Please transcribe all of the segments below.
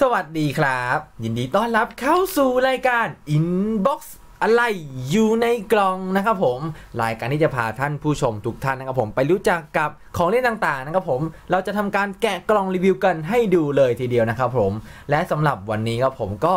สวัสดีครับ ยินดีต้อนรับเข้าสู่รายการ Inbox อะไรอยู่ในกล่องนะครับผม รายการที่จะพาท่านผู้ชมทุกท่านนะครับผมไปรู้จักกับของเล่นต่างๆนะครับผมเราจะทำการแกะกล่องรีวิวกันให้ดูเลยทีเดียวนะครับผม และสำหรับวันนี้ครับผมก็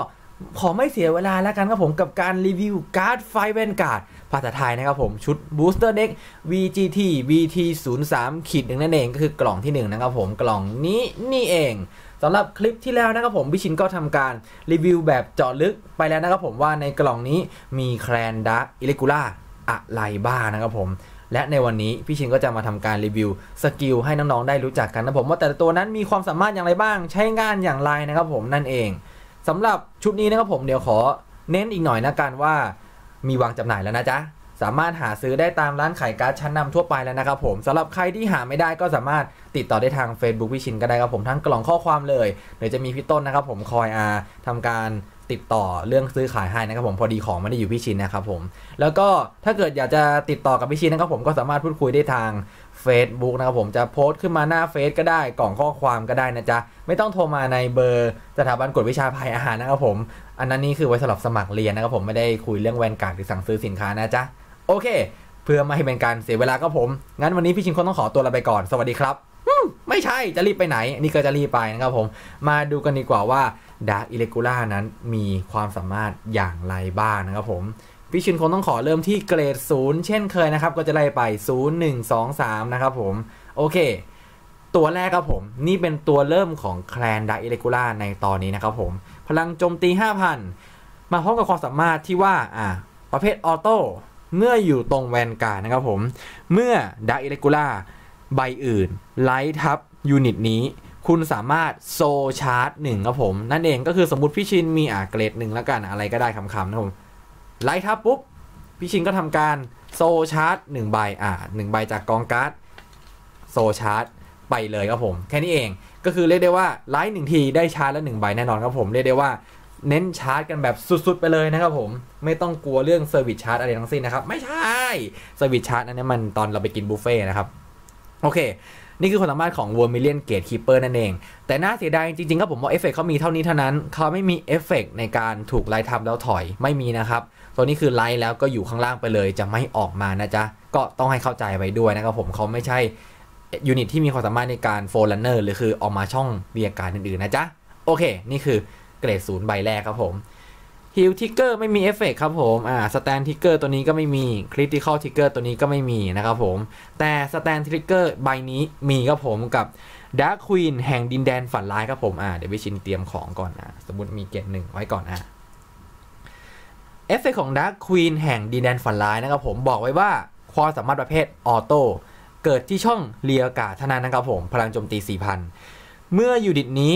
ขอไม่เสียเวลาแล้วกันครับผมกับการรีวิวการ์ดไฟเวนการ์ดภาษาไทยนะครับผมชุด Booster Deck VGT VT 0 3 ขีดหนึ่งนั่นเองก็คือกล่องที่1นะครับผมกล่องนี้นี่เอง สำหรับคลิปที่แล้วนะครับผมพี่ชินก็ทำการรีวิวแบบเจาะลึกไปแล้วนะครับผมว่าในกล่องนี้มีแคลนดักอิเลกูล่าอะไรบ้างนะครับผมและในวันนี้พี่ชินก็จะมาทำการรีวิวสกิลให้น้องๆได้รู้จักกันนะผมว่าแต่ละตัวนั้นมีความสามารถอย่างไรบ้าง ใช้งานอย่างไรนะครับผมนั่นเองสำหรับชุดนี้นะครับผมเดี๋ยวขอเน้นอีกหน่อยนะกันว่า มีวางจำหน่ายแล้วนะจ๊ะ สามารถหาซื้อได้ตามร้านขายการ์ดชั้นนำทั่วไปแล้วนะครับผมสำหรับใครที่หาไม่ได้ก็สามารถติดต่อได้ทาง Facebook พี่ชินก็ได้ครับผมทั้งกล่องข้อความเลยเดี๋ยวจะมีพี่ต้นนะครับผมคอยอาทำการติดต่อเรื่องซื้อขายให้นะครับผมพอดีของไม่ได้อยู่พี่ชินนะครับผมแล้วก็ถ้าเกิดอยากจะติดต่อกับพี่ชินนะครับผมก็สามารถพูดคุยได้ทาง Facebook นะครับผมจะโพสต์ขึ้นมาหน้าเฟซก็ได้กล่องข้อความก็ได้นะจ๊ะ ไม่ต้องโทรมาในเบอร์สถาบันกฎวิชาภัยอาหารนะครับผม อันนั้นนี่คือไว้สำหรับสมัครเรียนนะครับผมไม่ได้คุยเรื่องแวนการ์ดหรือสั่งซื้อสินค้านะจ๊ะ โอเค เพื่อไม่ให้เป็นการเสียเวลาก็ผม งั้นวันนี้พี่ชินคงต้องขอตัวลาไปก่อน สวัสดีครับไม่ใช่จะรีบไปไหน นี่ก็จะรีบไปนะครับผม มาดูกันดีกว่าว่าดาร์กอิเลกูล่านั้นมีความสามารถอย่างไรบ้างนะครับผมพี่ชินคงต้องขอเริ่มที่เกรดศูนย์เช่นเคยนะครับ ก็จะไล่ไป 0 1 2 3 นะครับผม โอเค ตัวแรกครับผม นี่เป็นตัวเริ่มของแคลนดาร์กอิเลกูล่าในตอนนี้นะครับผม พลังโจมตี 5,000 มาพร้อมกับความสามารถที่ว่าอ่าประเภทออโต้ เมื่ออยู่ตรงแวนการ์ดนะครับผม เมื่อดาร์กอิเลกูล่าใบอื่น ไลท์ทับยูนิตนี้ คุณสามารถโซชาร์จหนึ่งครับผม นั่นเองก็คือสมมติพี่ชินมีอ่าเกรดหนึ่งแล้วกันอะไรก็ได้คำๆนะผมไลท์ทับปุ๊บ พี่ชินก็ทำการโซชาร์จหนึ่งใบอ่าหนึ่งใบจากกองการ์ดโซชาร์จไปเลยครับผม แค่นี้เองก็คือเรียกได้ว่าไลท์หนึ่งทีได้ชาร์จแล้วหนึ่งใบแน่นอนครับผมเรียกได้ว่า เน้นชาร์จกันแบบสุดๆไปเลยนะครับผมไม่ต้องกลัวเรื่องเซอร์วิสชาร์จอะไรทั้งสิ้นนะครับ ไม่ใช่เซอร์วิสชาร์จนั้นมันตอนเราไปกินบุฟเฟ่นะครับโอเค นี่คือความสามารถของ w o r m i l l i o n Gate Keeper นั่นเอง แต่น่าเสียดายจริงๆครับผมว่าเอฟเฟกเขามีเท่านี้เท่านั้น เขาไม่มีเอฟเฟกในการถูกไล่ทับแล้วถอยไม่มีนะครับ ตัวนี้คือไล่แล้วก็อยู่ข้างล่างไปเลยจะไม่ออกมานะจ๊ะ ก็ต้องให้เข้าใจไว้ด้วยนะครับผมเขาไม่ใช่ยูนิตที่มีความสามารถในการโฟลันเนอร์หรือคือออกมาช่องเรียการอื่นๆนะจ๊ะ โอเค นี่คือ เกรดศูนย์ใบแรกครับผมฮิลทิกเกอร์ไม่มีเอฟเฟกครับผมอ่าสแตนทิกเกอร์ตัวนี้ก็ไม่มีคริติคอลทิกเกอร์ตัวนี้ก็ไม่มีนะครับผม แต่สแตนทิกเกอร์ใบนี้มีครับผมกับดาร์คควีนแห่งดินแดนฝันร้ายครับผมอ่าเดี๋ยวไปชินเตรียมของก่อนนะสมมติมีเกรดหนึ่งไว้ก่อนอะเอฟเฟกของดาร์คควีนแห่งดินแดนฝันร้ายนะครับผมบอกไว้ว่าความสามารถประเภทออโต้เกิดที่ช่องเรียกาเท่านั้นนะครับผมพลังโจมตี 4,000 เมื่อยูนิตนี้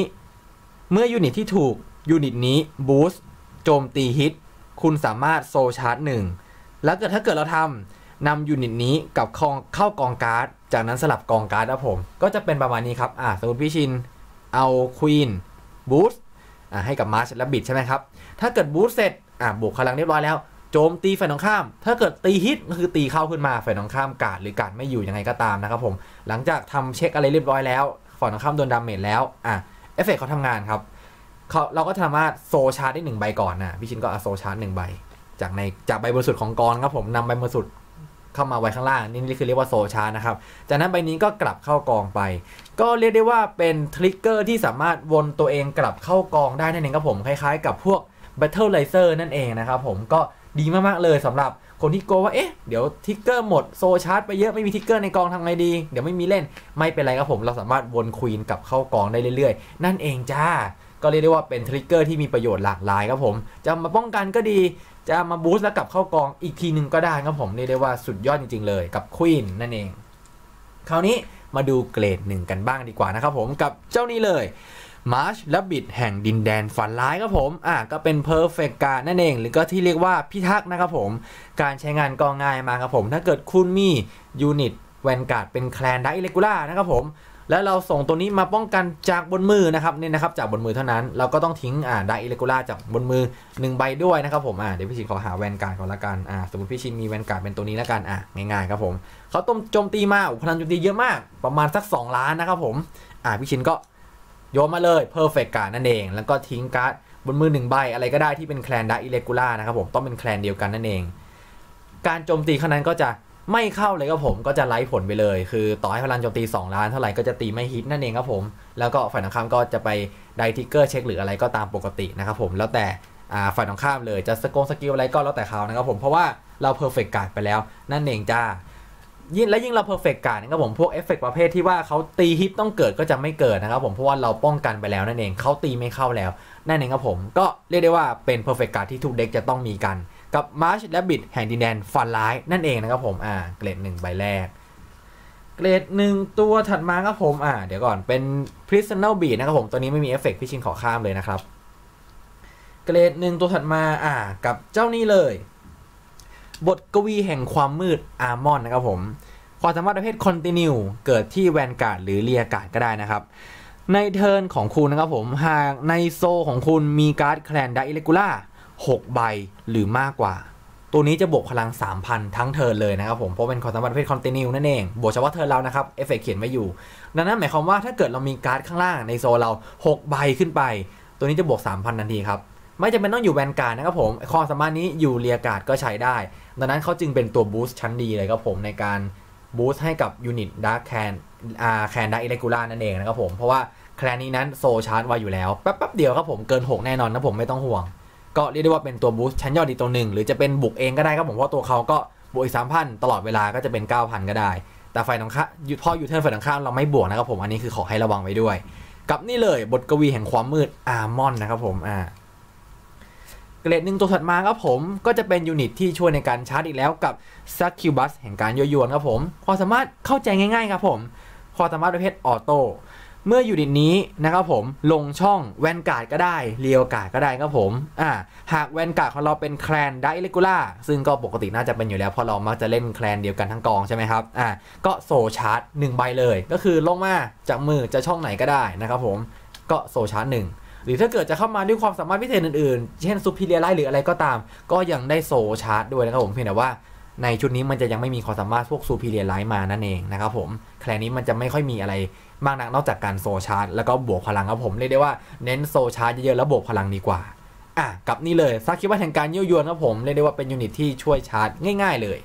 เมื่อยูนิตที่ถูก ยูนิตนี้บูสต์โจมตีฮิต คุณสามารถโซชาร์จหนึ่งแล้วเกิดถ้าเกิดเราทำนำยูนิตนี้กับเข้ากองการ์ด จากนั้นสลับกองการ์ดนะผม ก็จะเป็นประมาณนี้ครับอ่าสมมติพี่ชินเอาควีนบูสต์อ่าให้กับมาร์ชและบิดใช่ไหมครับ ถ้าเกิดบูสต์เสร็จอ่าบวกพลังเรียบร้อยแล้วโจมตีฝ่ายตรงข้าม ถ้าเกิดตีฮิตก็คือตีเข้าขึ้นมาฝ่ายตรงข้ามกาดหรือกาดไม่อยู่ยังไงก็ตามนะครับผม หลังจากทำเช็คอะไรเรียบร้อยแล้วฝ่ายตรงข้ามโดนดาเมจแล้ว อะ เอฟเฟกต์เขาทำงานครับ เขาเราก็สามารถโซชาร์จได้หนึ่งใบก่อนนะพี่ชินก็เอาโซชาร์จหนึ่งใบ จากในจากใบบริสุทธิ์ของกรครับผมนำใบบริสุทธิ์เข้ามาไว้ข้างล่างนี่คือเรียกว่าโซชาร์นะครับ จากนั้นใบนี้ก็กลับเข้ากองไป ก็เรียกได้ว่าเป็นทริกเกอร์ที่สามารถวนตัวเองกลับเข้ากองได้นั่นเองครับผมคล้ายๆ กับพวก Battle Laser นั่นเองนะครับผมก็ดีมากๆเลยสำหรับคนที่กลัวว่าเอ๊ะเดี๋ยวทิกเกอร์หมดโซชาร์จไปเยอะไม่มีทิกเกอร์ในกองทำไงดี เดี๋ยวไม่มีเล่นไม่เป็นไรครับผมเราสามารถวนควีนกลับเข้ากองได้เรื่อยๆ นั่นเองจ้า ก็เรียกได้ว่าเป็นทริกเกอร์ที่มีประโยชน์หลากหลายครับผม จะมาป้องกันก็ดี จะมาบูสต์แล้วกลับเข้ากองอีกทีหนึ่งก็ได้ครับผมเรียกได้ว่าสุดยอดจริง ๆ เลยกับควีนนั่นเอง คราวนี้มาดูเกรดหนึ่งกันบ้างดีกว่านะครับผมกับเจ้านี้เลยมาร์ชและบิดแห่งดินแดนฝันร้ายครับผม อะก็เป็นเพอร์เฟกการนั่นเอง หรือก็ที่เรียกว่าพิทักษ์นะครับผม การใช้งานก็ง่ายมากครับผม ถ้าเกิดคุณมียูนิตแวนการ์ดเป็นแคลนไดอิเลกูล่านะครับผม แล้วเราส่งตัวนี้มาป้องกันจากบนมือนะครับนี่นะครับจากบนมือเท่านั้น เราก็ต้องทิ้งอ่าดักอิเลกูล่าจากบนมือ 1 ใบด้วยนะครับผมอ่าเดี๋ยวพี่ชินขอหาแวนการ์ดก่อนละกันอ่าสมมติพี่ชินมีแวนการ์ดเป็นตัวนี้ละกันอะง่ายๆครับผมเขาต้มโจมตีมาพลังโจมตีเยอะมากประมาณสัก 2 ล้านนะครับผมอ่าพี่ชินก็โยนมาเลย perfect กต์การ์ดนั่นเอง แล้วก็ทิ้งการ์ดบนมือหนึ่งใบอะไรก็ได้ที่เป็นแคลนไดักอิเลกูล่านะครับผมต้องเป็นแคลนเดียวกันนั่นเอง การโจมตีครั้งนั้นก็จะ ไม่เข้าเลยครับผมก็จะไล่ผลไปเลย คือต่อให้พลังโจมตี 2 ล้านเท่าไหร่ก็จะตีไม่ฮิตนั่นเองครับผม แล้วก็ฝ่ายตรงข้ามก็จะไปไดทิกเกอร์เช็คหรืออะไรก็ตามปกตินะครับผมแล้วแต่ฝ่ายตรงข้ามเลยจะสกงสกิลอะไรก็แล้วแต่เขานะครับผมเพราะว่าเราเพอร์เฟกต์การ์ดไปแล้วนั่นเองจ้ายิ่งและยิ่งเราเพอร์เฟกต์การ์ดนะครับผมพวกเอฟเฟกต์ประเภทที่ว่าเขาตีฮิตต้องเกิดก็จะไม่เกิดนะครับผมเพราะว่าเราป้องกันไปแล้วนั่นเองเขาตีไม่เข้าแล้วนั่นเองครับผมก็เรียกได้ว่าเป็นเพอร์เฟกต์การ์ดที่ทุกเด็กจะต้องมีกัน กับมาร์ชและบิดแห่งดินแดนฟันร้ายนั่นเองนะครับผมอ่าเกรดหนึ่งใบแรก เกรดหนึ่งตัวถัดมาครับผมอ่าเดี๋ยวก่อนเป็น prisoner beat นะครับผมตัวนี้ไม่มีเอฟเฟกพี่ชินขอข้ามเลยนะครับ เกรดหนึ่งตัวถัดมาอ่ากับเจ้านี้เลย บทกวีแห่งความมืดอาร์มอนนะครับผมความสามารถประเภท continue เกิดที่แวนการ์ดหรือเรียการ์ดก็ได้นะครับ ในเทิร์นของคุณนะครับผมหากในโซของคุณมีการ์ดแคลนดักอิเลกูล่า 6 ใบหรือมากกว่า ตัวนี้จะบวกพลัง 3,000 ทั้งเทิร์นเลยนะครับผม เพราะเป็นความสามารถประเภทคอนติเนียนั่นเอง บวกเฉพาะเทิร์นเรานะครับ เอฟเฟกเขียนไว้อยู่ ดังนั้นหมายความว่าถ้าเกิดเรามีการ์ดข้างล่างในโซเรา 6 ใบขึ้นไป ตัวนี้จะบวก 3,000 ทันทีครับ ไม่จำเป็นต้องอยู่แวนการ์ดนะครับผมความสามารถนี้อยู่เรียการ์ดก็ใช้ได้ ดังนั้นเขาจึงเป็นตัวบูสต์ชั้นดีเลยครับผมในการบูสต์ให้กับยูนิตดาร์คแคนอ่าแคนดาร์อิเลกูล่านั่นเองนะครับผม เพราะว่าแคลนนี้นั้นโซชาร์จไว้อยู่แล้วแป๊บๆเดียวครับผมเกิน 6 แน่นอนนะผมไม่ต้องห่วง ก็เรียกได้ว่าเป็นตัวบูสชั้นยอดดีตัวหนึ่งหรือจะเป็นบุกเองก็ได้ครับผมเพราะตัวเขาก็บวกอีกสามพันตลอดเวลาก็จะเป็นเก้าพันก็ได้ แต่ไฟตรงข้ามพออยู่เทิร์นไฟตรงข้ามเราไม่บวกนะครับผมอันนี้คือขอให้ระวังไว้ด้วย กับนี่เลยบทกวีแห่งความมืดอาร์มอนนะครับผมอ่าเกรดหนึ่งตัวถัดมาครับผมก็จะเป็นยูนิตที่ช่วยในการชาร์จอีกแล้วกับซักคิวบัสแห่งการโยยวนครับผมความสามารถเข้าใจง่ายๆครับผมความสามารถประเภทออโต้ เมื่ออยู่ดินนี้นะครับผมลงช่องแวนการ์ดก็ได้เรียวการ์ดก็ได้ครับผมอ่าหากแวนการ์ดของเราเป็นแคลนไดเลกูล่าซึ่งก็ปกติน่าจะเป็นอยู่แล้วเพราะเรามักจะเล่นแคลนเดียวกันทั้งกองใช่ไหมครับอ่าก็โซชาร์จ1ใบเลย ก็คือลงมาจากมือจะช่องไหนก็ได้นะครับผมก็โซชาร์จหนึ่งหรือถ้าเกิดจะเข้ามาด้วยความสามารถพิเศษอื่นๆ เช่นซูพิเรียไลหรืออะไรก็ตาม ก็ยังได้โซชาร์จด้วยนะครับผมเพียงแต่ว่าในชุดนี้มันจะยังไม่มีความสามารถพวกซูพิเรียไลมานั่นเองนะครับผมแคลนนี้มันจะไม่ค่อยมีอะไร มากนักนอกจากการโซชาร์จแล้วก็บวกพลังครับผมเรียกได้ว่าเน้นโซชาร์จเยอะๆแล้วบวกพลังดีกว่าอะกับนี่เลยซักคิดว่าแทนการยั่วยวนครับผมเรียกได้ว่าเป็นยูนิตที่ช่วยชาร์จง่าย ๆ เลย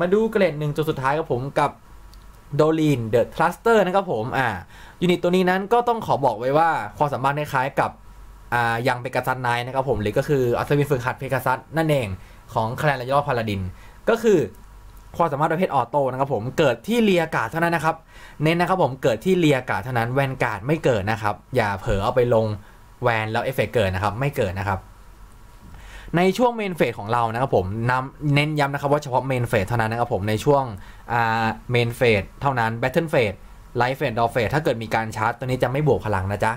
มาดูเกรดหนึ่งจุดสุดท้ายครับผมกับโดลีนเดอะทรัสเตอร์นะครับผมอ่ายูนิตตัวนี้นั้นก็ต้องขอบอกไว้ว่าความสามารถคล้ายกับอ่ายังเปกาซัสไนนะครับผมหรือก็คืออัศวินฝึกหัดเพกาซัสนั่นเองของแคลนและยอดพาลาดิน ก็คือ ความสามารถประเภทออโต้นะครับผมเกิดที่เรียกาเท่านั้นนะครับ เน้นนะครับผมเกิดที่เรียกาเท่านั้นแวนการ์ดไม่เกิดนะครับ อย่าเผลอเอาไปลงแวนแล้วเอฟเฟกเกิดนะครับไม่เกิดนะครับ ในช่วงเมนเฟสของเรานะครับผมนำเน้นย้ำนะครับว่าเฉพาะเมนเฟสเท่านั้นนะครับผมในช่วงอ่าเมนเฟสเท่านั้นแบทเทิลเฟสไลฟ์เฟสดอฟเฟสถ้าเกิดมีการชาร์จตัวนี้จะไม่บวกพลังนะจ๊ะ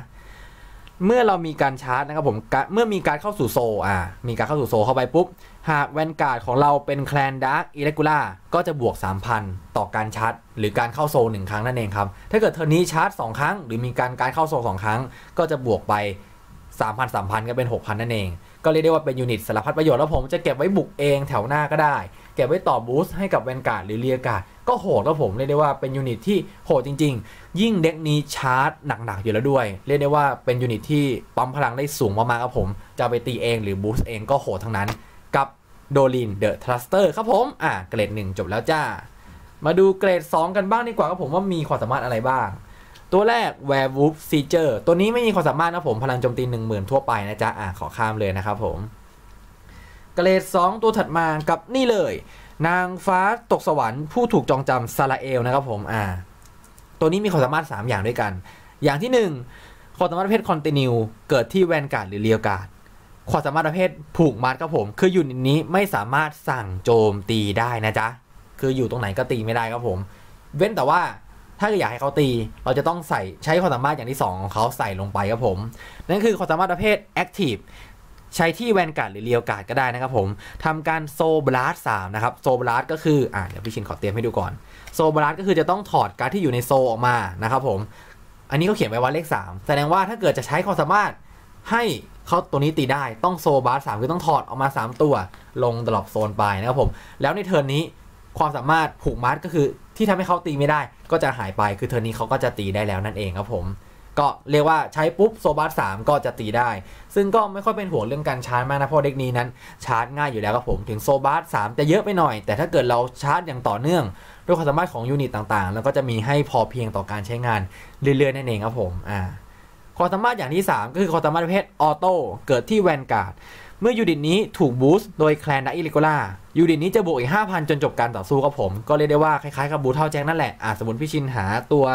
เมื่อเรามีการชาร์จนะครับผมเมื่อมีการเข้าสู่โซอ่ามีการเข้าสู่โซเข้าไปปุ๊บ หากแวนการ์ดของเราเป็นแคลนดาร์กอิเล็กูล่าก็จะบวก 3,000 ต่อการชาร์จ หรือการเข้าโซหนึ่งครั้งนั่นเองครับ ถ้าเกิดเทอร์นี้ชาร์จ 2 ครั้ง หรือมีการการเข้าโซ2ครั้ง ก็จะบวกไป 3,000 3,000 ก็เป็น 6,000 นั่นเอง ก็เรียกได้ว่าเป็นยูนิตสารพัดประโยชน์แล้วผมจะเก็บไว้บุกเองแถวหน้าก็ได้ เก็บไว้ต่อบูสต์ให้กับแวนการ์ดหรือเรียการ์ดก็โหดแล้วผมเรียกได้ว่าเป็นยูนิตที่โหดจริง ๆ ยิ่งเด็กนี้ชาร์จหนักๆอยู่แล้วด้วย เรียกได้ว่าเป็นยูนิตที่ปั๊มพลังได้สูงมากๆครับผม จะไปตีเองหรือบูสต์เองก็โหดทั้งนั้น กับโดลินเดอะทรัสเตอร์ครับผม อะเกรด 1 จบแล้วจ้า มาดูเกรด 2 กันบ้างดีกว่าครับผมว่ามีความสามารถอะไรบ้าง ตัวแรก Werewolf Seeker ตัวนี้ไม่มีความสามารถนะผม พลังโจมตี 10,000 ทั่วไปนะจ๊ะ อะขอข้ามเลยนะครับผม เกรด 2 ตัวถัดมากับนี่เลย นางฟ้าตกสวรรค์ผู้ถูกจองจำซาลาเอลนะครับผม อ่า ตัวนี้มีความสามารถ 3 อย่างด้วยกัน อย่างที่ 1ความสามารถประเภทคอนติเนียเกิดที่แวนการ์ดหรือเรียวการ์ด ความสามารถประเภทผูกมัดครับผม คืออยู่ในนี้ไม่สามารถสั่งโจมตีได้นะจ๊ะ คืออยู่ตรงไหนก็ตีไม่ได้ครับผม เว้นแต่ว่าถ้าอยากให้เขาตี เราจะต้องใส่ใช้ความสามารถอย่างที่ 2 ของเขาใส่ลงไปครับผม นั่นคือความสามารถประเภท Active ใช้ที่แวนการ์ดหรือเรียวการ์ดก็ได้นะครับผมทำการโซบลัสสามนะครับโซบลัสก็คืออ่าเดี๋ยวพี่ชินขอเตรียมให้ดูก่อนโซบลัสก็คือจะต้องถอดการ์ดที่อยู่ในโซออกมานะครับผม อันนี้เขาเขียนไว้ว่าเลข 3 แสดงว่าถ้าเกิดจะใช้ความสามารถ ให้เขาตัวนี้ตีได้ต้องโซบลัสสามคือต้องถอดออกมา 3 ตัว ลงดรอปโซนไปนะครับผมแล้วในเทิร์นนี้ความสามารถผูกมัดก็คือที่ทำให้เขาตีไม่ได้ ก็จะหายไปคือเทิร์นนี้เขาก็จะตีได้แล้วนั่นเองครับผม ก็เรียกว่าใช้ปุ๊บโซบัสสามก็จะตีได้ ซึ่งก็ไม่ค่อยเป็นห่วงเรื่องการชาร์จมากนะเพราะเด็กนี้นั้นชาร์จง่ายอยู่แล้วครับผมถึงโซบัสสามจะเยอะไปหน่อย แต่ถ้าเกิดเราชาร์จอย่างต่อเนื่องด้วยความสามารถของยูนิตต่างๆ แล้วก็จะมีให้พอเพียงต่อการใช้งานเรื่อยๆนั่นเองครับผมอ่า ความสามารถอย่างที่ 3 ก็คือความสามารถประเภทออโต้เกิดที่แวนการ์ดเมื่อยูนิตนี้ถูกบูสต์โดยแคลนดักอิลิโกล่ายูนิตนี้จะบวกอีก 5,000 จนจบการต่อสู้กับผม ก็เรียกได้ว่าคล้ายๆกับบูเท่าแจ้งนั่นแหละอ่าสมมติพี่ชินหาตัว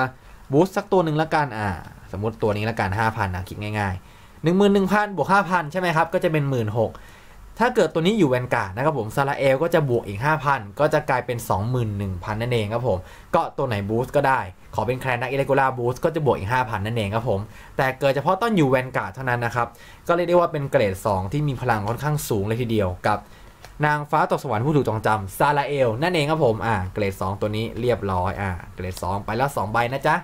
บูสต์สักตัวหนึ่งละกันอ่าสมมติตัวนี้ละกัน5,000นะคิดง่ายๆ 11,000บวก5,000 ใช่ไหมครับ ก็จะเป็น 16,000 ถ้าเกิดตัวนี้อยู่แวนการ์ดนะครับผมซาราเอลก็จะบวกอีก 5,000 ก็จะกลายเป็น 21,000 นั่นเองครับผม ก็ตัวไหนบูสต์ก็ได้ ขอเป็นแคลนนักอิเล็กโกลาบูสต์ก็จะบวกอีก 5,000 นั่นเองครับผม แต่เกิดเฉพาะต้นอยู่แวนการ์ดเท่านั้นนะครับ ก็เรียกได้ว่าเป็นเกรด 2 ที่มีพลังค่อนข้างสูงเลยทีเดียวกับ นางฟ้าตกสวรรค์ผู้ถูกจองจำซาราเอลนั่นเองครับผมอ่าเกรด 2 ตัวนี้เรียบร้อยอ่าเกรด 2 ไปแล้ว 2 ใบนะจ๊ะ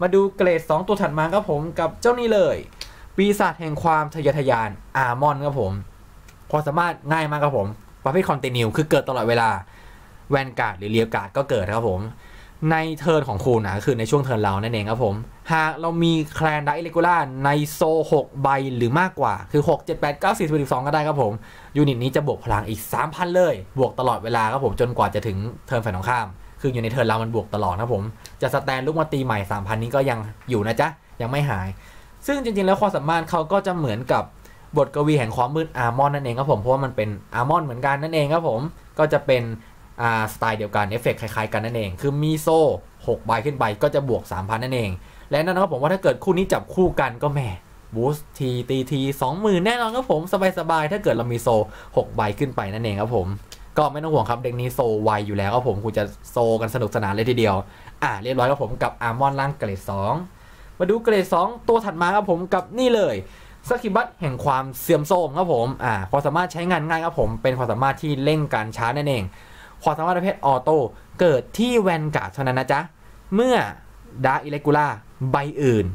มาดูเกรด 2 ตัวถัดมาครับผมกับเจ้านี้เลย ปีศาจแห่งความทะเยอทะยานอามอนครับผม ความสามารถง่ายมากครับผม ประเภทคอนติเนียคือเกิดตลอดเวลาแวนการ์ดหรือเรียวการ์ดก็เกิดครับผม ในเทิร์นของคุณนะคือในช่วงเทิร์นเรานั่นเองครับผม หากเรามีแคลนดักอิเลกูล่าในโซ6ใบหรือมากกว่า คือ 6 7 8 9 4 1 2 ก็ได้ครับผม ยูนิตนี้จะบวกพลังอีก 3,000 เลย บวกตลอดเวลาครับผม จนกว่าจะถึงเทิร์นฝ่ายตรงข้าม คืออยู่ในเทิร์นเรามันบวกตลอดนะครับผม จะสแตนลูกมาตีใหม่ 3,000 นี้ก็ยังอยู่นะจ๊ะ ยังไม่หาย ซึ่งจริงๆ แล้วความสามารถเขาก็จะเหมือนกับ บทกวีแห่งความมืดอาร์มอนนั่นเองครับผมเพราะว่ามันเป็นอาร์มอนเหมือนกันนั่นเองครับผมก็จะเป็นอ่าสไตล์เดียวกันเอฟเฟกคล้ายๆกันนั่นเอง คือมีโซ่6ใบขึ้นไปก็จะบวก 3,000 นั่นเอง และนั่นนะครับผมว่าถ้าเกิดคู่นี้จับคู่กันก็แหมบูสทีตีทีสองหมื่นแน่นอนครับผม สบายๆ ถ้าเกิดเรามีโซ6ใบขึ้นไปนั่นเองครับผม ก็ไม่ต้องห่วงครับเด็กนี้โซไวอยู่แล้วครับผมคุณจะโซกันสนุกสนานเลยทีเดียว อ่าเรียบร้อยครับผมกับอาร์มอนล่างเกรด2มาดูเกรด2ตัวถัดมาครับผมกับนี่เลย สกิบัตแห่งความเสื่อมโทรมครับผมอ่าความสามารถใช้งานง่ายครับผม เป็นความสามารถที่เร่งการชาร์จนั่นเอง ความสามารถประเภทออโต้เกิดที่แวนการ์ดเท่านั้นนะจ๊ะ เมื่อดาร์อิเลกูล่าใบอื่น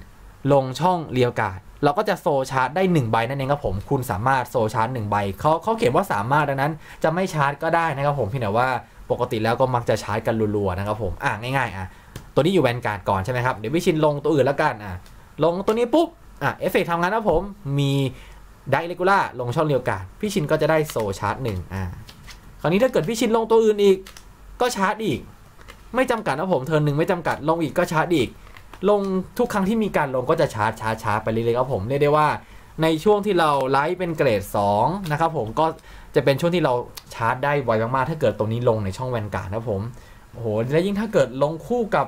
ลงช่องเรียวการ์ดเราก็จะโซชาร์จได้ 1 ใบนั่นเองครับผม คุณสามารถโซชาร์จ1ใบเขาเขาเขียนว่าสามารถดังนั้น จะไม่ชาร์จก็ได้นะครับผมเพียงแต่ว่าปกติแล้วก็มักจะชาร์จกันรัวๆนะครับผมอะง่ายๆอะตัวนี้อยู่แวนการ์ดก่อนใช่ไหมครับเดี๋ยวพี่ชินลงตัวอื่นแล้วกันอะลงตัวนี้ปุ๊บ อะเอฟเฟกต์ทำงานนะผมมีไดเรกูล่าลงช่องเรียวการ์ดพี่ชินก็จะได้โซชาร์จหนึ่งอะคราวนี้ถ้าเกิดพี่ชินลงตัวอื่นอีก ก็ชาร์จอีก ไม่จำกัดนะผมเทิร์นหนึ่งไม่จำกัดลงอีกก็ชาร์จอีก ลงทุกครั้งที่มีการลงก็จะชาร์จชาร์จชาร์จไปเรื่อยๆครับผมเรียกได้ว่าในช่วงที่เราไลฟ์เป็นเกรด2นะครับผมก็จะเป็นช่วงที่เราชาร์จได้ไวมากๆถ้าเกิดตรงนี้ลงในช่องแวนการ์ดนะผมโอ้โหและยิ่งถ้าเกิดลงคู่กับ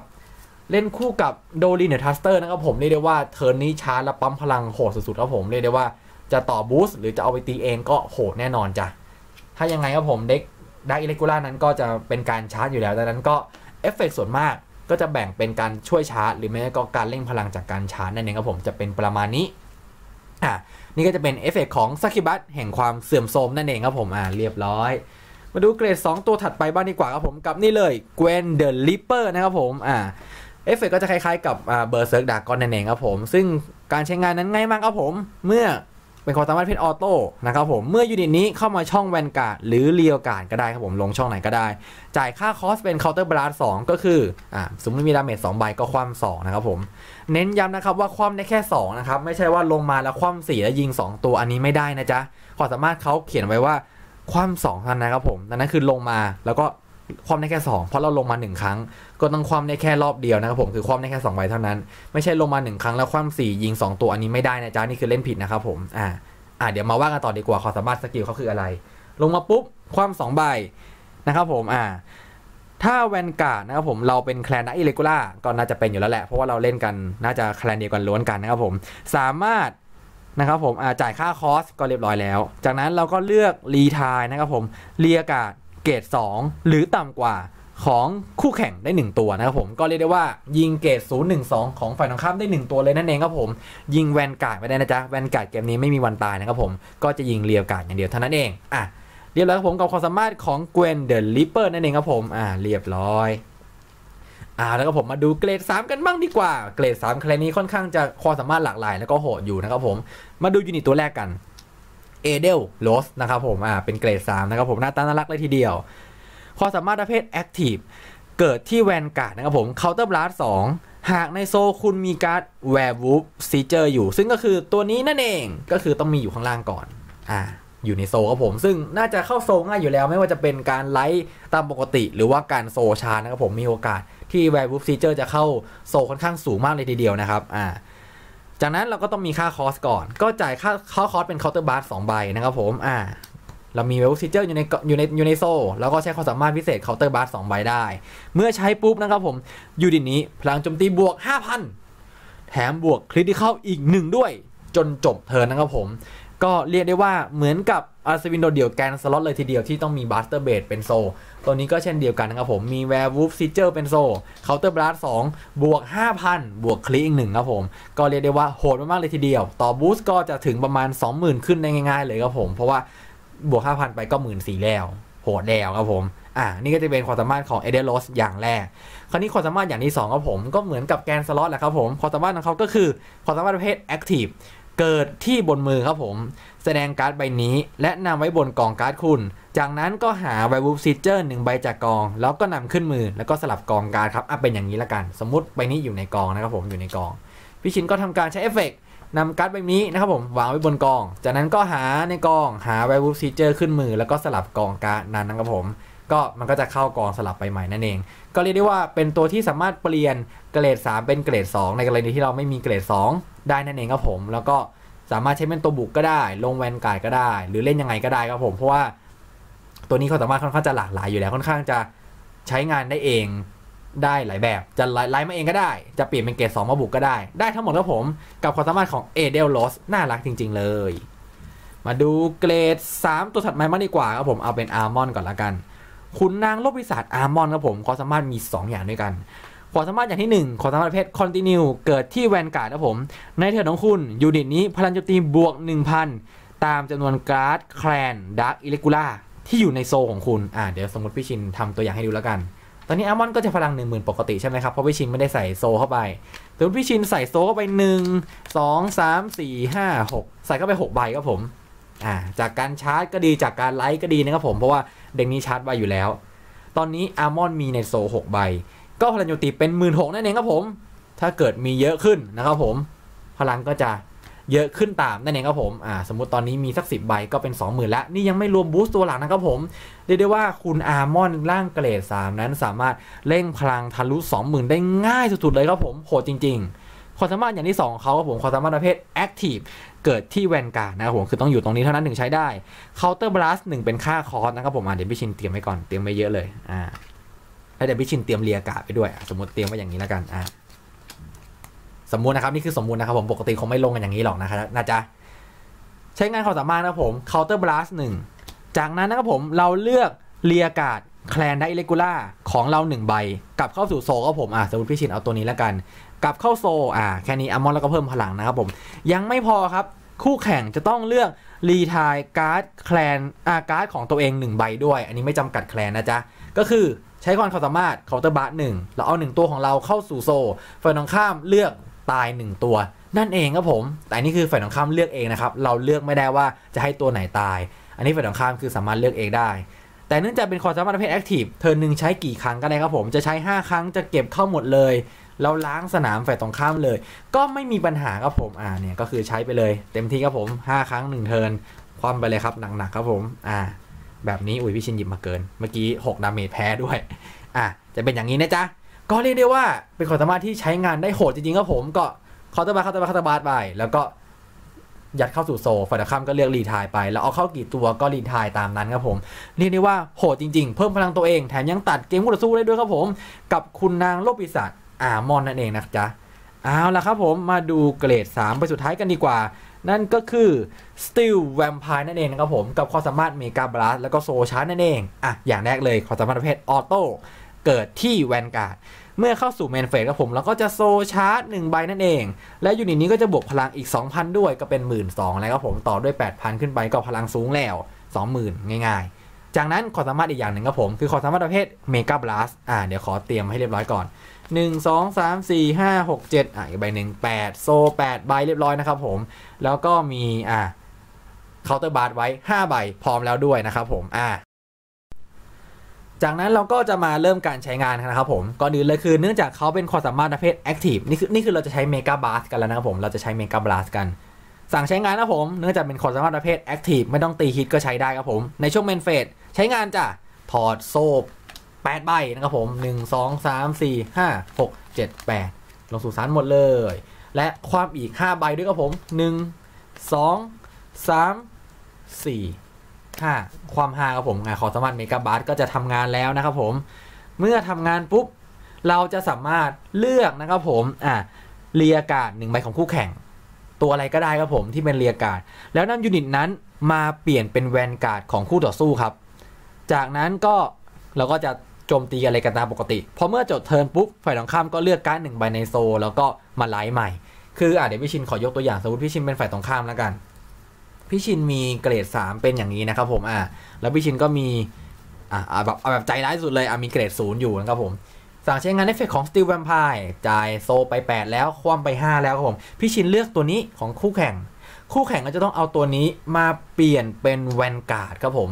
เล่นคู่กับโดลีเนอทัสเตอร์นะครับผมเรียกได้ว่าเทิร์นนี้ชาร์จและปั๊มพลังโหดสุดๆครับผมเรียกได้ว่าจะต่อบูสต์หรือจะเอาไปตีเองก็โหดแน่นอนจ้ะ ถ้ายังไงครับผมเด็กได้อิเล็กกูล่านั้นก็จะเป็นการชาร์จอยู่แล้วดังนั้นก็เอฟเฟกส่วนมากก็จะแบ่งเป็นการช่วยชาร์จ หรือไม่ก็การเร่งพลังจากการชาร์จนั่นเองครับผมจะเป็นประมาณนี้อะนี่ก็จะเป็นเอฟเฟกของสกิบัตแห่งความเสื่อมโทรมนั่นเองครับผมอ่าเรียบร้อยมาดูเกรด 2 ตัวถัดไปบ้างดีกว่าครับผมกับนี่เลยเกวนเดอะลิปเปอร์นะครับผมอ่า เอฟเฟกก็จะคล้ายๆกับเบอร์เซิร์กดากอนนั่นเองครับผม ซึ่งการใช้งานนั้นง่ายมากครับผม เมื่อเป็นความสามารถเพชรออโต้นะครับผม เมื่อยูนิตนี้เข้ามาช่องแวนการ์ดหรือเรียวการ์ดก็ได้ครับผมลงช่องไหนก็ได้ จ่ายค่าคอสเป็นเคาน์เตอร์บลัสสองก็คืออ่าสมมติมีดาเมจสองใบก็คว่ำสองนะครับผม เน้นย้ำนะครับว่าคว่ำได้แค่2นะครับไม่ใช่ว่าลงมาแล้วคว่ำสี่แล้วยิง 2 ตัวอันนี้ไม่ได้นะจ๊ะความสามารถเขาเขียนไว้ว่าคว่ำสองเท่านั้นนะครับผมดังนั้นคือลงมาแล้วก็ คว่ำได้แค่ 2 เพราะเราลงมา 1 ครั้ง ก็ต้องคว่ำได้แค่รอบเดียวนะครับผมคือคว่ำได้แค่2ใบเท่านั้น ไม่ใช่ลงมา 1 ครั้งแล้วคว่ำสี่ยิง 2 ตัวอันนี้ไม่ได้นะจ๊ะนี่คือเล่นผิดนะครับผมอ่าอ่าเดี๋ยวมาว่ากันต่อดีกว่าความสามารถสกิลเขาคืออะไร ลงมาปุ๊บคว่ำสองใบนะครับผมอ่าถ้าแวนการ์ดนะครับผมเราเป็นแคลนนักอิเลกูล่าก็น่าจะเป็นอยู่แล้วแหละ เพราะว่าเราเล่นกันน่าจะแคลนเดียวกันล้วนกันนะครับผมสามารถนะครับผมอาจ่ายค่าคอสก็เรียบร้อยแล้ว จากนั้นเราก็เลือกรีทายนะครับผมเรียกาด รด 2 หรือต่ำกว่าของคู่แข่งได้ 1 ตัวนะครับผมก็เรียกได้ว่ายิงเกรด012 ของฝ่ายตรงข้ามได้ 1 ตัวเลยนั่นเองครับผม ยิงแวนการ์ดไม่ได้นะจ๊ะแวนการ์ดเกมนี้ไม่มีวันตายนะครับผมก็จะยิงเรียวการ์ดอย่างเดียวเท่านั้นเองอะเรียบร้อยครับผมกับความสามารถของเกวนเดอะลิปเปอร์นั่นเองครับผมอ่าเรียบร้อยอ่าแล้วก็ผมมาดูเกรด 3 กันบ้างดีกว่าเกรด3คลนี้ค่อนข้างจะความสามารถหลากหลาย แล้วก็โหดอยู่นะครับผมมาดูยูนิตตัวแรกกัน เอเดลโรสนะครับผมอ่าเป็นเกรด3นะครับผมหน้าตาน่ารักเลยทีเดียว ความสามารถประเภท Active เกิดที่แวนการ์ดนะครับผม Counter Blast 2หากในโซคุณมีการ์ด Werewolf Seeker อยู่ ซึ่งก็คือตัวนี้นั่นเองก็คือต้องมีอยู่ข้างล่างก่อนอ่าอยู่ในโซครับผม ซึ่งน่าจะเข้าโซง่ายอยู่แล้ว ไม่ว่าจะเป็นการไลท์ตามปกติ หรือว่าการโซชานะครับผมมีโอกาสที่ Werewolf Seeker จะเข้าโซค่อนข้างสูงมากเลยทีเดียวนะครับอ่า จากนั้นเราก็ต้องมีค่าคอสก่อน ก็จ่ายค่าค่าคอสเป็นเคาน์เตอร์บาร์สองใบนะครับผมอ่าเรามีเวลซิเจอร์อยู่ในอยู่ในอยู่ในโซแล้วก็ใช้ความสามารถพิเศษเคาน์เตอร์บาร์สองใบได้ เมื่อใช้ปุ๊บนะครับผมยูดิตนี้พลังโจมตีบวก 5,000 แถมบวกคริติคอลอีกหนึ่งด้วย จนจบเทิร์นนะครับผม ก็เรียกได้ว่าเหมือนกับอาร์ซวินโดเดียวแกนสล็อตเลยทีเดียวที่ต้องมีบัสเตอร์เบดเป็นโซ ตัวนี้ก็เช่นเดียวกันนะครับผม มีแวร์วูฟซิเจอร์เป็นโซเคาน์เตอร์บลัสสองบวก 5,000 บวกคลิอีกหนึ่งครับผม ก็เรียกได้ว่าโหดมากๆเลยทีเดียว ต่อบูสต์ก็จะถึงประมาณ 20,000 ขึ้นได้ง่ายๆเลยครับผม เพราะว่าบวก 5,000 ไปก็หมื่นสี่แล้วโหดแล้วครับผมอ่านี่ก็จะเป็นความสามารถของเอเดโรสอย่างแรก คราวนี้ความสามารถอย่างที่2ครับผมก็เหมือนกับแกนสล็อตแหละครับผมความสามารถของเขาก็คือความสามารถประเภทแอคทีฟ เกิดที่บนมือครับผม แสดงการ์ดใบนี้ และนำไว้บนกองการ์ดคุณ จากนั้นก็หาไวบูฟซิเจอร์หนึ่งใบจากกอง แล้วก็นำขึ้นมือแล้วก็สลับกองการ์ดครับอะเป็นอย่างนี้ละกัน สมมติใบนี้อยู่ในกองนะครับผมอยู่ในกองพี่ชินก็ทำการใช้เอฟเฟกนำการ์ดใบนี้นะครับผมวางไว้บนกอง จากนั้นก็หาในกองหาไวบูฟซีเจอร์ขึ้นมือ แล้วก็สลับกองการ์ดนั้นนะครับผม ก็มันก็จะเข้ากองสลับไปใหม่นั่นเอง ก็เรียกได้ว่าเป็นตัวที่สามารถเปลี่ยนเกรด 3 เป็นเกรด 2 ในกรณีที่เราไม่มีเกรด 2 ได้นั่นเองครับผม แล้วก็สามารถใช้เป็นตัวบุกก็ได้ ลงแวนการ์ดก็ได้ หรือเล่นยังไงก็ได้ครับผม เพราะว่าตัวนี้เขาสามารถค่อนข้างจะหลากหลายอยู่แล้ว ค่อนข้างจะใช้งานได้เองได้หลายแบบ จะไลฟ์มาเองก็ได้ จะเปลี่ยนเป็นเกรด2มาบุกก็ได้ ได้ทั้งหมดครับผม กับความสามารถของเอเดลลอสน่ารักจริง ๆ เลย มาดูเกรด 3 ตัวถัดมาบ้างดีกว่าครับผม เอาเป็นอาร์มอนก่อนละกัน คุณนางลบวิสาดอาร์มอนครับผมความสามารถมี 2 อย่างด้วยกันความสามารถอย่างที่ 1ความสามารถประเภทคอนติเนียเกิดที่แวนการ์ดครับผม ในเทิร์นของคุณ ยูนิตนี้พลังโจมตีบวก 1,000 ตามจำนวนการ์ดแคลนดาร์กอิเลกูล่าที่อยู่ในโซของคุณ อ่าเดี๋ยวสมมติพี่ชินทำตัวอย่างให้ดูแล้วกัน ตอนนี้อาร์มอนก็จะพลัง 1 0,000 ปกติใช่ไหมครับ เพราะพี่ชินไม่ได้ใส่โซเข้าไปแต่พี่ชินใส่โซเข้าไป 1 2 3 4 5 6 ใส่เข้าไป 6 ใบครับผม อ่าจากการชาร์จก็ดีจากการไลท์ก็ดีนะครับผมเพราะว่าเด็กนี้ชาร์จไวอยู่แล้ว ตอนนี้อาร์มอนมีในโซ6ใบ ก็พลังโจมตีเป็น1 6ื่นนั่นเองครับผม ถ้าเกิดมีเยอะขึ้นนะครับผม พลังก็จะเยอะขึ้นตามนั่นเองครับผมอ่าสมมติตอนนี้มีสักสิบใบก็เป็น 20,000แล้ว นี่ยังไม่รวมบูสต์ตัวหลังนะครับผมเรียกได้ว่าคุณอาร์มอนร่างเกรด3 นั้นสามารถเร่งพลังทะลุ20,000 ได้ง่ายสุดๆเลยครับผมโหดจริง ๆ ความสามารถอย่างที่2ของเขาครับผมความสามารถประเภท Active เกิดที่แวนการ์ดนะครับผมคือต้องอยู่ตรงนี้เท่านั้นถึงใช้ได้ Counter Blast 1 เป็นค่าคอร์สนะครับผมอ่าเดี๋ยวพี่ชินเตรียมไว้ก่อนเตรียมไว้เยอะเลยอ่าแล้วเดี๋ยวพี่ชินเตรียมเรียกาไปด้วยสมมติเตรียมไว้อย่างนี้แล้วกันอ่าสมมุตินะครับนี่คือสมมุตินะครับผมปกติคงไม่ลงกันอย่างนี้หรอกนะครับนะจ๊ะใช้งานความสามารถนะครับผม Counter Blast 1 จากนั้นนะครับผมเราเลือกเรียกาดแคลนได้อิเลกูล่าของเรา1ใบ กลับเข้าสู่โซครับผมอ่าสมมติพี่ชินเอาตัวนี้แล้วกัน กลับเข้าโซอ่าแค่นี้อามอนแล้วก็เพิ่มพลังนะครับผม ยังไม่พอครับคู่แข่งจะต้องเลือกรีทายการ์ดแคลนอาการ์ดของตัวเอง1ใบด้วย อันนี้ไม่จำกัดแคลนนะจ๊ะ ก็คือใช้ความสามารถเคาน์เตอร์บาร์หนึ่งเราเอา 1 ตัวของเราเข้าสู่โซฝ่ายตรงข้ามเลือกตาย 1 ตัว นั่นเองครับผม แต่นี่คือฝ่ายตรงข้ามเลือกเองนะครับ เราเลือกไม่ได้ว่าจะให้ตัวไหนตาย อันนี้ฝ่ายตรงข้ามคือสามารถเลือกเองได้ แต่เนื่องจากเป็นความสามารถประเภทแอคทีฟเทิร์นหนึ่งใช้กี่ครั้งก็ได้ครับผม จะใช้ 5 ครั้งจะเก็บเข้าหมดเลย เราล้างสนามฝ่ายตรงข้ามเลย ก็ไม่มีปัญหาครับผมอ่าเนี่ยก็คือใช้ไปเลย เต็มที่ครับผม 5 ครั้ง 1 เทิร์นคว่ำไปเลยครับหนักๆครับผมอ่าแบบนี้อุ้ยพี่ชินหยิบมาเกิน เมื่อกี้6ดาเมจแพ้ด้วยอะจะเป็นอย่างนี้นะจ๊ะก็เรียกได้ว่าเป็นความสามารถที่ใช้งานได้โหดจริงๆครับผมก็เคาน์เตอร์บาร์เคาน์เตอร์บาร์เคาน์เตอร์บาร์ไปแล้วก็ยัดเข้าสู่โซฝ่ายตรงข้ามก็เลือกรีทายไป แล้วเอาเข้ากี่ตัวก็รีทายตามนั้นครับผม เรียกได้ว่าโหดจริงๆ เพิ่มพลังตัวเองแถมยังตัดเกมคู่ต่อสู้ได้ด้วยครับผม กับคุณนางโลกปีศาจ อามอนนั่นเองนะจ๊ะเอาละครับผมมาดูเกรด 3 ไปสุดท้ายกันดีกว่า นั่นก็คือ Steel Vampire นั่นเองนะครับผม กับความสามารถเมกาบลัสแล้วก็โซชาร์นั่นเองอะอย่างแรกเลยความสามารถประเภทออโต้เกิดที่แวนการ์ดเมื่อเข้าสู่เมนเฟสครับผมเราก็จะโซชาร์จ1ใบนั่นเอง และยูนิตนี้ก็จะบวกพลังอีก 2,000 ด้วยก็เป็น 1 2ื่นแล้วครับผมต่อด้วย 8,000 ขึ้นไปก็พลังสูงแล้ว 20,000 ง่าย ๆ จากนั้นความสามารถอีกอย่างหนึ่งครับผมคือความสามารถประเภทเมกาบลัสอ่าเดี๋ยวขอเตรียมให้เรียบร้อยก่อน 1 2 3 4 5 6 7อะอีกใบหนึ่ง8 โซ8ใบเรียบร้อยนะครับผมแล้วก็มีอ่าเคาน์เตอร์บาร์ไว้ 5 ใบพร้อมแล้วด้วยนะครับผมอ่าจากนั้นเราก็จะมาเริ่มการใช้งานนะครับผมก่อนอื่นเลยคือเนื่องจากเขาเป็นความสามารถประเภท Active นี่คือนี่คือเราจะใช้เมกาบลัสกันแล้วนะครับผมเราจะใช้เมกาบลัสกัน สั่งใช้งานนะผม เนื่องจากเป็นความสามารถประเภท Active ไม่ต้องตีฮิตก็ใช้ได้ครับผม ในช่วงเมนเฟสใช้งานจ้ะถอดโซ่ 8 ใบนะครับผม 1 2 3 4 5 6 7 8 ลงสู่สารหมดเลย และความอีก 5 ใบด้วยครับผม 1 2 3 4 5 ความ5ครับผมงานขอสมารถเมกาบาร์ก็จะทำงานแล้วนะครับผม เมื่อทำงานปุ๊บ เราจะสามารถเลือกนะครับผม อะเรียกาดหนึ่งใบของคู่แข่ง ตัวอะไรก็ได้ครับผมที่เป็นเรียกาดแล้วนำยูนิตนั้นมาเปลี่ยนเป็นแวนการ์ดของคู่ต่อสู้ครับ จากนั้นก็เราก็จะ จมตีอะไรกันตามปกติพอเมื่อจบเทิร์นปุ๊บฝ่ายตรงข้ามก็เลือกการ์ดหนึ่งใบในโซ แล้วก็มาไลฟ์ใหม่ คืออะเดี๋ยวพี่ชินขอยกตัวอย่างสมมติพี่ชินเป็นฝ่ายตรงข้ามแล้วกัน พี่ชินมีเกรด 3 เป็นอย่างนี้นะครับผมอะแล้วพี่ชินก็มีอะเอาแบบเอาแบบใจร้ายสุดเลยอะมีเกรดศูนย์อยู่นะครับผมสั่งใช้งานเอฟเฟกของ Steel Vampire จ่ายโซไป 8 แล้ว คว่ำไป 5 แล้วครับผม พี่ชินเลือกตัวนี้ของคู่แข่ง คู่แข่งก็จะต้องเอาตัวนี้มาเปลี่ยนเป็นแวนการ์ดครับผม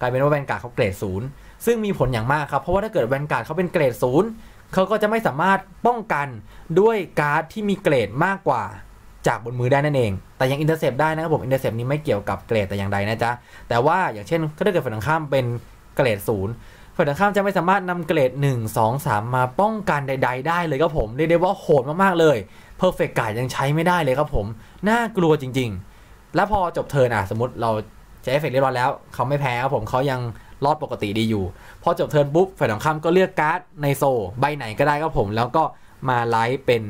กลายเป็นว่าแวนการ์ดเขาเกรดศูนย์ ซึ่งมีผลอย่างมากครับ เพราะว่าถ้าเกิดแวนการ์ดเขาเป็นเกรดศูนย์เขาก็จะไม่สามารถป้องกันด้วยการ์ดที่มีเกรดมากกว่าจากบนมือได้นั่นเอง แต่ยังอินเตอร์เซปได้นะครับผมอินเตอร์เซปนี้ไม่เกี่ยวกับเกรดแต่อย่างใดนะจ๊ะ แต่ว่าอย่างเช่นถ้าเกิดฝั่งตรงข้ามเป็นเกรดศูนย์ฝ่ายตรงข้ามจะไม่สามารถนำเกรด 1 2 3 มาป้องกันใด ๆ ได้เลยครับผมเรียกได้ว่าโหดมากๆเลย Perfect กต์การ์ดยังใช้ไม่ได้เลยครับผม น่ากลัวจริง ๆ แล้วพอจบเทิร์นอะสมมติเราใช้เอฟเฟกต์เรียบร้อยแล้วเขาไม่แพ้ครับผมเขายัง รอดปกติดีอยู่ พอจบเทิร์นปุ๊บฝ่ายตรงข้ามก็เลือกการ์ดในโซ ใบไหนก็ได้ครับผม แล้วก็มาไลฟ์เป็น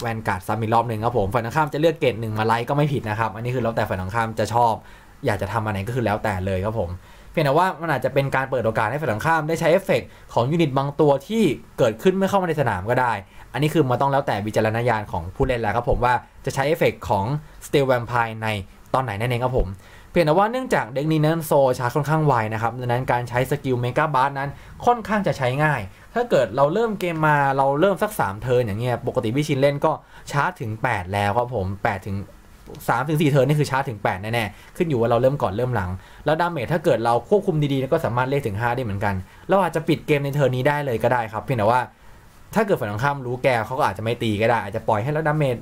แวนการ์ดซ้ำอีกรอบหนึ่งครับผมฝ่ายตรงข้ามจะเลือกเกรดหนึ่งมาไลฟ์ก็ไม่ผิดนะครับ อันนี้คือแล้วแต่ฝ่ายตรงข้ามจะชอบ อยากจะทำอะไรก็คือแล้วแต่เลยครับผมเพียงแต่ว่ามันอาจจะเป็นการเปิดโอกาสให้ฝ่ายตรงข้ามได้ใช้เอฟเฟกต์ของยูนิตบางตัวที่เกิดขึ้นเมื่อเข้ามาในสนามก็ได้ อันนี้คือมันต้องแล้วแต่วิจารณญาณของผู้เล่นแล้วครับผมว่าจะใช้เอฟเฟกต์ของ Steel Vampire ในตอนไหนนั่นเองครับผม พียงแต่ว่าเนื่องจากเด็กนี้นั้นโซชาร์จค่อนข้างไวนะครับดังนั้นการใช้สกิลเมกาบาร์นั้นค่อนข้างจะใช้ง่าย ถ้าเกิดเราเริ่มเกมมาเราเริ่มสัก 3 เทิร์นอย่างเงี้ยปกติพี่ชินเล่นก็ชาร์จถึง 8 แล้วครับผม8ถึง3ถึง4เทิร์นนี่คือชาร์จถึง 8 แน่ๆ ขึ้นอยู่ว่าเราเริ่มก่อนเริ่มหลัง แล้วดาเมจถ้าเกิดเราควบคุมดีๆก็สามารถเลขถึง 5 ได้เหมือนกันเราอาจจะปิดเกมในเทิร์นนี้ได้เลยก็ได้ครับ เพียงแต่ว่าถ้าเกิดฝ่ายตรงข้ามรู้แกเขาก็อาจจะไม่ตีก็ได้อาจจะปล่อยให้แล้วดาเมจ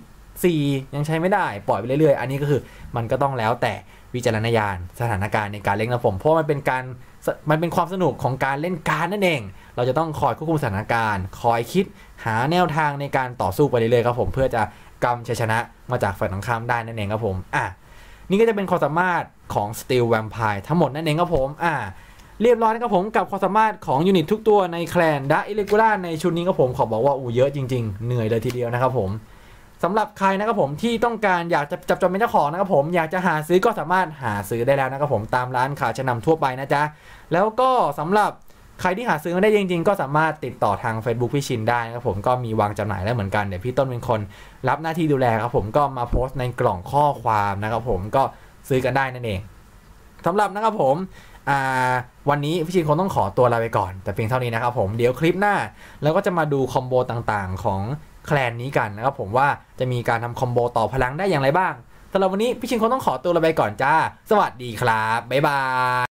4ยังใช้ไม่ได้ปล่อยไปเรื่อยๆ อันนี้ก็คือมันก็ต้องแล้วแต่ วิจารณญาณสถานการณ์ในการเล่นนะผม เพราะมันเป็นการมันเป็นความสนุกของการเล่นการนั่นเอง เราจะต้องคอยควบคุมสถานการณ์ คอยคิดหาแนวทางในการต่อสู้ไปเรื่อยๆครับผมเพื่อจะกำชัยชนะมาจากฝ่ายตรงข้ามได้นั่นเองครับผมอะนี่ก็จะเป็นความสามารถของ Steel Vampire ทั้งหมดนั่นเองครับผมอะเรียบร้อยนะครับผมกับความสามารถของยูนิตทุกตัวในแคลนด a อิเลกูล่าในชุดนี้ครับผมขอบอกว่าอู้เยอะจริง ๆ เหนื่อยเลยทีเดียวนะครับผม สำหรับใครนะครับผมที่ต้องการอยากจะจับจองเป็นเจ้าของนะครับผมอยากจะหาซื้อก็สามารถหาซื้อได้แล้วนะครับผมตามร้านขายชั้นนำทั่วไปนะจ๊ะแล้วก็สำหรับใครที่หาซื้อไม่ได้จริง ๆ ก็สามารถติดต่อทาง Facebook พี่ชินได้นะครับผมก็มีวางจำหน่ายแล้วเหมือนกันเดี๋ยวพี่ต้นเป็นคน รับหน้าที่ดูแลครับผมก็มาโพสต์ในกล่องข้อความนะครับผมก็ซื้อกันได้นั่นเองสำหรับนะครับผมวันนี้พี่ชินคงต้องขอตัวลาไปก่อน แต่เพียงเท่านี้นะครับผมเดี๋ยวคลิปหน้า แล้วก็จะมาดูคอมโบต่างๆ ของ แคลนนี้กันนะครับผมว่าจะมีการทำคอมโบต่อพลังได้อย่างไรบ้างสำหรับวันนี้พี่ชินคงต้องขอตัวลาไปก่อนจ้า สวัสดีครับ บ๊ายบาย